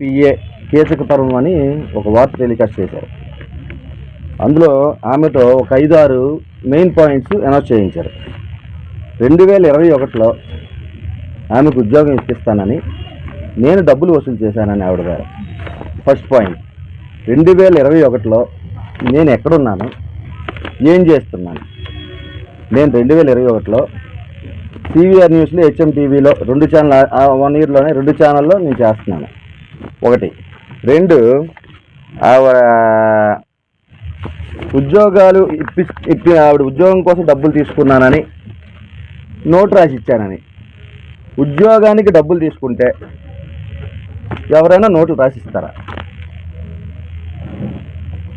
PA కేశకతరం అని ఒక వార్త టెలికాస్ట్ చేశారు. అందులో ఆమెతో ఒక ఐదు ఆరు మెయిన్ పాయింట్స్ అనౌన్స్ చేయించారు. రెండు వేల ఇరవై ఒకటిలో ఆమెకు ఉద్యోగం ఇప్పిస్తానని నేను డబ్బులు వసూలు చేశానని ఆవిడ గారు. ఫస్ట్ పాయింట్ రెండు వేల ఇరవై ఒకటిలో నేను ఎక్కడున్నాను? ఏం చేస్తున్నాను? నేను రెండు వేల ఇరవై ఒకటిలో సివిఆర్ న్యూస్లో హెచ్ఎం టీవీలో రెండు ఛానల్ వన్ ఇయర్లోనే రెండు ఛానల్లో నేను చేస్తున్నాను. ఒకటి. రెండు ఆవిడ ఉద్యోగాలు ఇప్పి ఇప్పి ఆవిడ ఉద్యోగం కోసం డబ్బులు తీసుకున్నానని నోట్ రాసి ఇచ్చానని. ఉద్యోగానికి డబ్బులు తీసుకుంటే ఎవరైనా నోట్లు రాసిస్తారా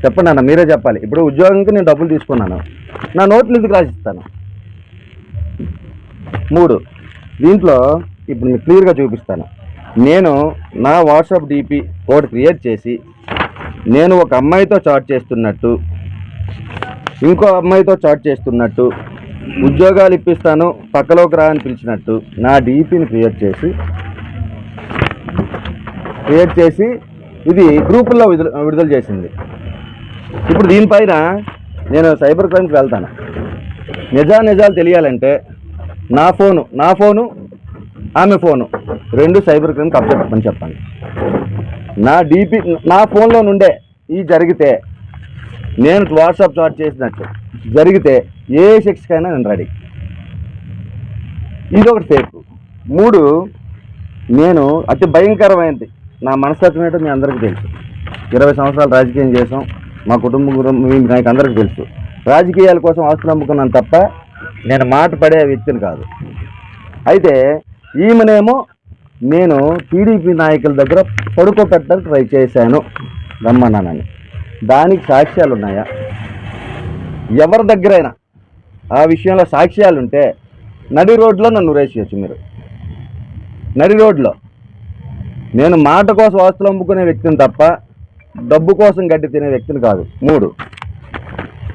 చెప్పండి అన్న మీరే చెప్పాలి. ఇప్పుడు ఉద్యోగంకి నేను డబ్బులు తీసుకున్నాను. నా నోట్లు ఎందుకు రాసిస్తాను మూడు. దీంట్లో ఇప్పుడు మీకు క్లియర్గా చూపిస్తాను. నేను నా వాట్సాప్ డిపి ఒకటి క్రియేట్ చేసి నేను ఒక అమ్మాయితో చాట్ చేస్తున్నట్టు ఇంకో అమ్మాయితో చాట్ చేస్తున్నట్టు ఉద్యోగాలు ఇప్పిస్తాను పక్కలోకి రా అని పిలిచినట్టు నా డీపీని క్రియేట్ చేసి క్రియేట్ చేసి ఇది గ్రూపుల్లో విడుదల విడుదల చేసింది. ఇప్పుడు దీనిపైన నేను సైబర్ క్రైమ్కి వెళ్తాను. నిజా నిజాలు తెలియాలంటే నా ఫోను నా ఫోను ఆమె ఫోను. రెండు సైబర్ క్రైమ్ కబ్జా అని చెప్పండి. నా డీపీ నా ఫోన్లో నుండే ఈ జరిగితే నేను వాట్సాప్ చాట్ చేసినట్టు జరిగితే ఏ శిక్షకైనా నేను రెడీ. ఇది ఒకటి ఫేక్ మూడు నేను అతి భయంకరమైనది నా మనస్తత్వం ఏంటో మీ అందరికీ తెలుసు. ఇరవై సంవత్సరాలు రాజకీయం చేసాం మా కుటుంబం గురించి నాకు అందరికీ తెలుసు. రాజకీయాల కోసం ఆస్తులు అమ్ముకున్నాను తప్ప నేను మాట పడే వ్యక్తిని కాదు. అయితే ఈమెనేమో నేను టీడీపీ నాయకుల దగ్గర పడుకోపెట్టడానికి ట్రై చేశాను. రమ్మన్నానని దానికి సాక్ష్యాలు ఉన్నాయా ఎవరి దగ్గరైనా ఆ విషయంలో సాక్ష్యాలు ఉంటే నడి రోడ్లో నన్ను రేసేయచ్చు మీరు. నడి రోడ్లో. నేను మాట కోసం ఆస్తులు అమ్ముకునే వ్యక్తిని తప్ప డబ్బు కోసం గడ్డి తినే వ్యక్తిని కాదు. మూడు.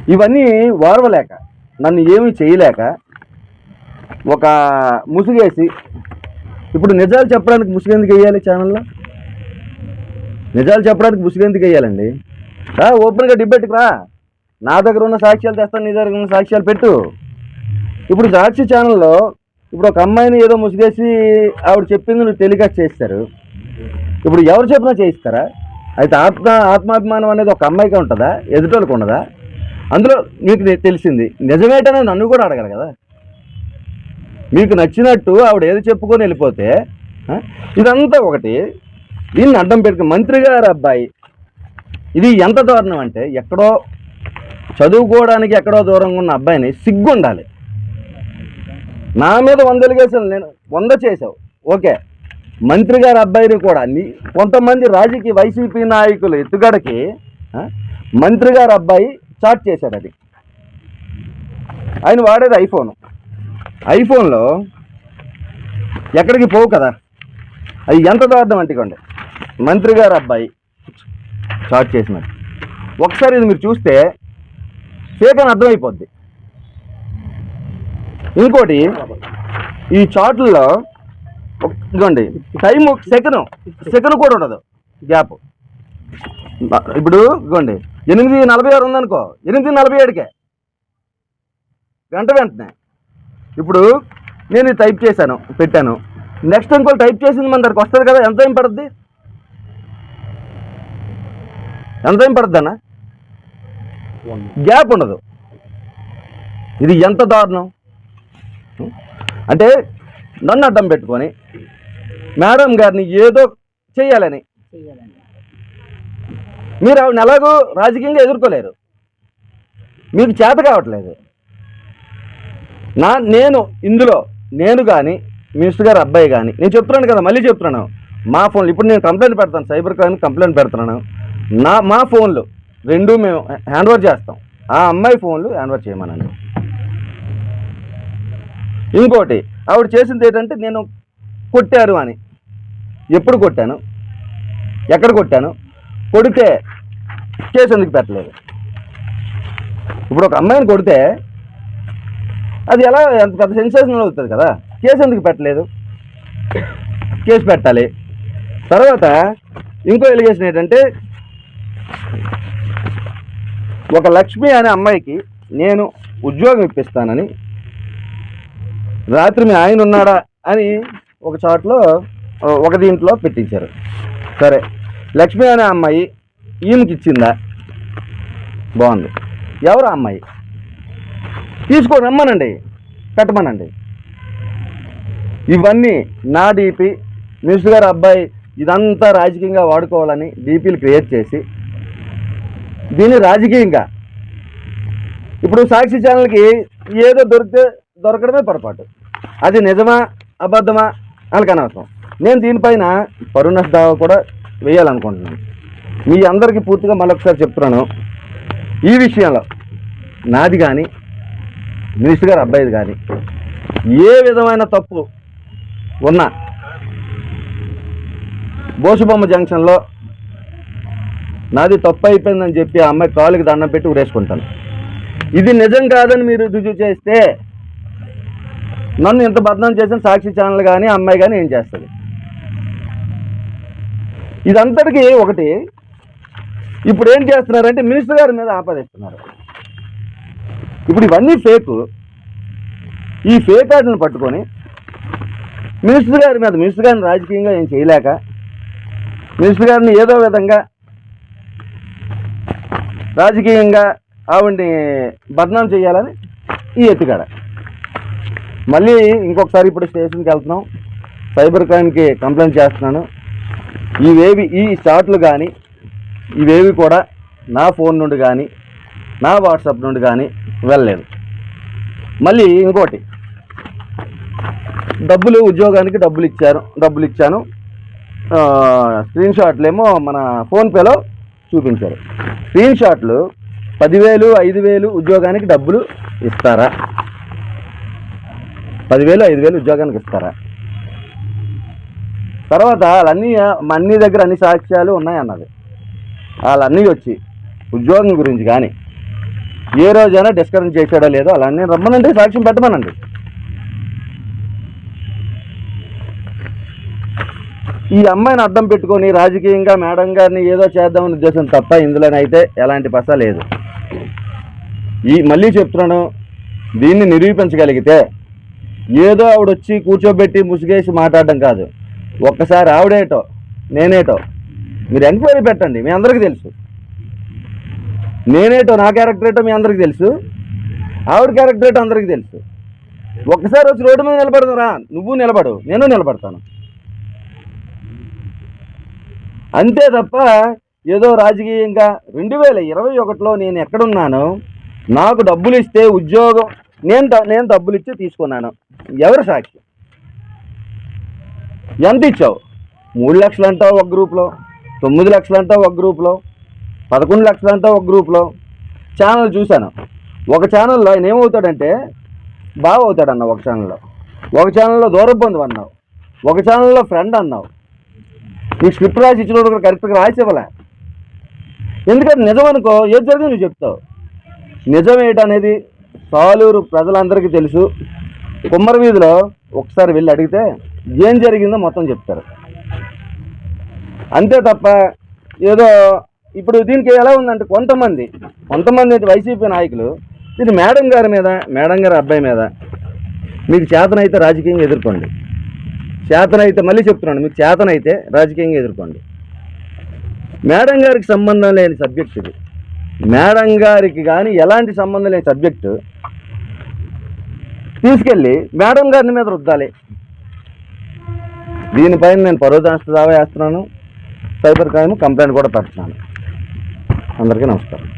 ఇవన్నీ వారవలేక నన్ను ఏమీ చేయలేక ఒక ముసుగేసి ఇప్పుడు నిజాలు చెప్పడానికి ముసుగెందుకు వేయాలి ఛానల్లో నిజాలు చెప్పడానికి ముసుగెందుకు వేయాలండి? ఓపెన్గా డిబేట్కి రా. నా దగ్గర ఉన్న సాక్ష్యాలు తెస్తాను నీ దగ్గర ఉన్న సాక్ష్యాలు పెట్టు. ఇప్పుడు సాక్షి ఛానల్లో ఇప్పుడు ఒక అమ్మాయిని ఏదో ముసుగేసి ఆవిడ చెప్పింది నువ్వు టెలికాస్ట్ చేస్తారు. ఇప్పుడు ఎవరు చెప్పినా చేయిస్తారా? అయితే ఆత్మ ఆత్మాభిమానం అనేది ఒక అమ్మాయికి ఉంటుందా? ఎదుటోళ్ళకి ఉండదా? అందులో మీకు తెలిసింది. నిజమేటనే నన్ను కూడా అడగాలి కదా. మీకు నచ్చినట్టు ఆవిడ ఏది చెప్పుకొని వెళ్ళిపోతే ఇదంతా ఒకటి. దీన్ని అడ్డం పెట్టుకు మంత్రి గారు అబ్బాయి. ఇది ఎంత దారుణం అంటే ఎక్కడో చదువుకోవడానికి ఎక్కడో దూరంగా ఉన్న అబ్బాయిని సిగ్గు ఉండాలి నా మీద వంద ఎలిగేషన్ నేను వంద చేసావు ఓకే. మంత్రి గారి అబ్బాయిని కూడా నీ కొంతమంది రాజకీయ వైసీపీ నాయకులు ఎత్తుగడకి మంత్రి గారి అబ్బాయి చాట్ చేశాడు అది. ఆయన వాడేది ఐఫోను. ఐఫోన్లో ఎక్కడికి పోవు కదా? అది ఎంత దార్థం అంటుకోండి. మంత్రి గారు అబ్బాయి చాట్ చేసినది ఒకసారి ఇది మీరు చూస్తే ఫేక్ అని అర్థమైపోద్ది. ఇంకోటి ఈ చాట్లలో ఇదిగోండి టైం సెకండ్ సెకండ్ కూడా ఉండదు గ్యాప్. ఇప్పుడు ఇదిగోండి ఎనిమిది నలభై ఆరు ఉందనుకో ఎనిమిది నలభై ఏడుకే. వెంట వెంటనే. ఇప్పుడు నేను ఇది టైప్ చేశాను పెట్టాను. నెక్స్ట్ ఇంకోటి టైప్ చేసింది మన దగ్గరకు వస్తుంది కదా ఎంత టైం పడుద్ది? ఎంత టైం పడుద్ది అన్న? గ్యాప్ ఉండదు. ఇది ఎంత దారుణం? అంటే నన్ను అడ్డం పెట్టుకొని మేడం గారిని ఏదో చేయాలని మీరు ఆవిడని ఎలాగో రాజకీయంగా ఎదుర్కోలేరు. మీకు చేత కావట్లేదు. నా నేను ఇందులో నేను కానీ మినిస్టర్ గారు అబ్బాయి కానీ నేను చెప్తున్నాను కదా మళ్ళీ చెప్తున్నాను. మా ఫోన్లు ఇప్పుడు నేను కంప్లైంట్ పెడతాను సైబర్ క్రైమ్ కంప్లైంట్ పెడుతున్నాను. నా మా ఫోన్లు రెండు మేము హ్యాండ్ ఓవర్ చేస్తాం. ఆ అమ్మాయి ఫోన్లు హ్యాండ్ ఓవర్ చేయమనండి ఇంకోటి ఆవిడ చేసింది ఏంటంటే నేను కొట్టారు అని. ఎప్పుడు కొట్టాను? ఎక్కడ కొట్టాను? కొడితే కేసు ఎందుకు పెట్టలేదు? ఇప్పుడు ఒక అమ్మాయిని కొడితే అది ఎలా అంత పెద్ద సెన్సేషన్ అవుతుంది కదా. కేసు ఎందుకు పెట్టలేదు? కేసు పెట్టాలి. తర్వాత ఇంకో ఎలిగేషన్ ఏంటంటే ఒక లక్ష్మి అనే అమ్మాయికి నేను ఉద్యోగం ఇప్పిస్తానని రాత్రి మీ ఆయన ఉన్నాడా అని ఒక చాట్లో ఒక దీంట్లో పెట్టించారు. సరే లక్ష్మి అనే అమ్మాయి ఈమెకి ఇచ్చిందా బాగుంది. ఎవరు అమ్మాయి? తీసుకొని రమ్మనండి. పెట్టమనండి. ఇవన్నీ నా డీపీ మినిస్టర్ గారు అబ్బాయి ఇదంతా రాజకీయంగా వాడుకోవాలని డీపీలు క్రియేట్ చేసి దీన్ని రాజకీయంగా ఇప్పుడు సాక్షి ఛానల్కి ఏదో దొరికితే దొరకడమే పొరపాటు. అది నిజమా అబద్ధమా వాళ్ళకి అనవసరం. నేను దీనిపైన పరుణస్ దావా కూడా వేయాలనుకుంటున్నాను. మీ అందరికీ పూర్తిగా మళ్ళొకసారి చెప్తున్నాను. ఈ విషయంలో నాది కానీ మినిస్టర్ గారు అబ్బాయిది కానీ ఏ విధమైన తప్పు ఉన్నా బోసుబొమ్మ జంక్షన్లో నాది తప్పు అయిపోయిందని చెప్పి ఆ అమ్మాయి కాలుకి దండం పెట్టి ఉరేసుకుంటాను ఇది నిజం కాదని మీరు రుజువు చేస్తే నన్ను ఇంత బదనాం చేసిన సాక్షి ఛానల్ కానీ అమ్మాయి కానీ ఏం చేస్తుంది? ఇదంతటికీ ఒకటి. ఇప్పుడు ఏం చేస్తున్నారంటే మినిస్టర్ గారి మీద ఆపాదిస్తున్నారు ఇప్పుడు ఇవన్నీ ఫేక్ ఈ ఫేక్ వాటిని పట్టుకొని మినిస్టర్ గారి మీద మినిస్టర్ గారిని రాజకీయంగా ఏం చేయలేక మినిస్టర్ గారిని ఏదో విధంగా రాజకీయంగా ఆవిడ్ని బదనాం చేయాలని ఈ ఎత్తుకాడ మళ్ళీ ఇంకొకసారి ఇప్పుడు స్టేషన్కి వెళ్తున్నాం. సైబర్ క్రైమ్కి కంప్లైంట్ చేస్తున్నాను. ఇవేవి ఈ షాట్లు కానీ ఇవేవి కూడా నా ఫోన్ నుండి కానీ నా వాట్సాప్ నుండి కానీ వెళ్ళలేదు. మళ్ళీ ఇంకోటి డబ్బులు ఉద్యోగానికి డబ్బులు ఇచ్చారు డబ్బులు ఇచ్చాను. స్క్రీన్ షాట్లేమో ఏమో మన ఫోన్పేలో చూపించారు. స్క్రీన్ షాట్లు పదివేలు ఐదు వేలు ఉద్యోగానికి డబ్బులు ఇస్తారా? పదివేలు ఐదు వేలు ఉద్యోగానికి ఇస్తారా? తర్వాత వాళ్ళన్నీ మా అన్ని దగ్గర అన్ని సాక్ష్యాలు ఉన్నాయన్నది. వాళ్ళన్నీ వచ్చి ఉద్యోగం గురించి కానీ ఏ రోజైనా డిస్కషన్ చేశాడో లేదో అలానే రమ్మనండి సాక్ష్యం పెట్టమనండి. ఈ అమ్మాయిని అడ్డం పెట్టుకొని రాజకీయంగా మేడం గారిని ఏదో చేద్దామని ఉద్దేశం తప్ప ఇందులోనైతే ఎలాంటి పస లేదు. ఈ మళ్ళీ చెప్తున్నాను దీన్ని నిరూపించగలిగితే ఏదో ఆవిడ వచ్చి కూర్చోబెట్టి ముసుగేసి మాట్లాడడం కాదు. ఒక్కసారి ఆవిడేటో నేనేటో మీరు ఎంక్వైరీ పెట్టండి మీ అందరికీ తెలుసు. నేనేటో నా క్యారెక్టర్ ఏటో మీ అందరికి తెలుసు. ఆవిడ క్యారెక్టర్ ఏటో అందరికీ తెలుసు. ఒక్కసారి వచ్చి రోడ్డు మీద నిలబడదురా నువ్వు నిలబడు నేను నిలబడతాను. అంతే తప్ప ఏదో రాజకీయంగా రెండు వేల ఇరవై ఒకటిలో నేను ఎక్కడున్నాను నాకు డబ్బులు ఇస్తే ఉద్యోగం నేను నేను డబ్బులు ఇచ్చి తీసుకున్నాను. ఎవరు సాక్షి? ఎంత ఇచ్చావు? మూడు లక్షలు అంటావు ఒక గ్రూప్లో తొమ్మిది లక్షలు అంటావు ఒక గ్రూప్లో పదకొండు లక్షలంతా ఒక గ్రూప్లో ఛానల్ చూశాను. ఒక ఛానల్లో ఆయన ఏమవుతాడంటే బాగా అవుతాడన్న ఒక ఛానల్లో. ఒక ఛానల్లో దూరబంధు అన్నావు. ఒక ఛానల్లో ఫ్రెండ్ అన్నావు. నీ స్క్రిప్ట్ రాసి ఇచ్చినప్పుడు కూడా కరెక్ట్గా రాసి ఇవ్వలే ఎందుకంటే నిజం అనుకో ఏది జరిగింది నువ్వు చెప్తావు. నిజం ఏంటనేది సాలూరు ప్రజలందరికీ తెలుసు. కుమ్మరి వీధిలో ఒకసారి వెళ్ళి అడిగితే ఏం జరిగిందో మొత్తం చెప్తారు. అంతే తప్ప ఏదో ఇప్పుడు దీనికి ఎలా ఉందంటే కొంతమంది కొంతమంది అయితే వైసీపీ నాయకులు ఇది మేడం గారి మీద మేడం గారి అబ్బాయి మీద మీకు చేతనైతే రాజకీయంగా ఎదుర్కోండి. చేతనైతే మళ్ళీ చెప్తున్నాను మీకు చేతనైతే రాజకీయంగా ఎదుర్కోండి. మేడం గారికి సంబంధం లేని సబ్జెక్ట్ ఇది. మేడం గారికి కానీ ఎలాంటి సంబంధం లేని సబ్జెక్టు తీసుకెళ్ళి మేడం గారిని మీద రుద్దాలి. దీనిపైన నేను పరోదాంశ దావా వేస్తున్నాను సైబర్ క్రైమ్ కంప్లైంట్ కూడా పెడుతున్నాను అందరికీ నమస్కారం.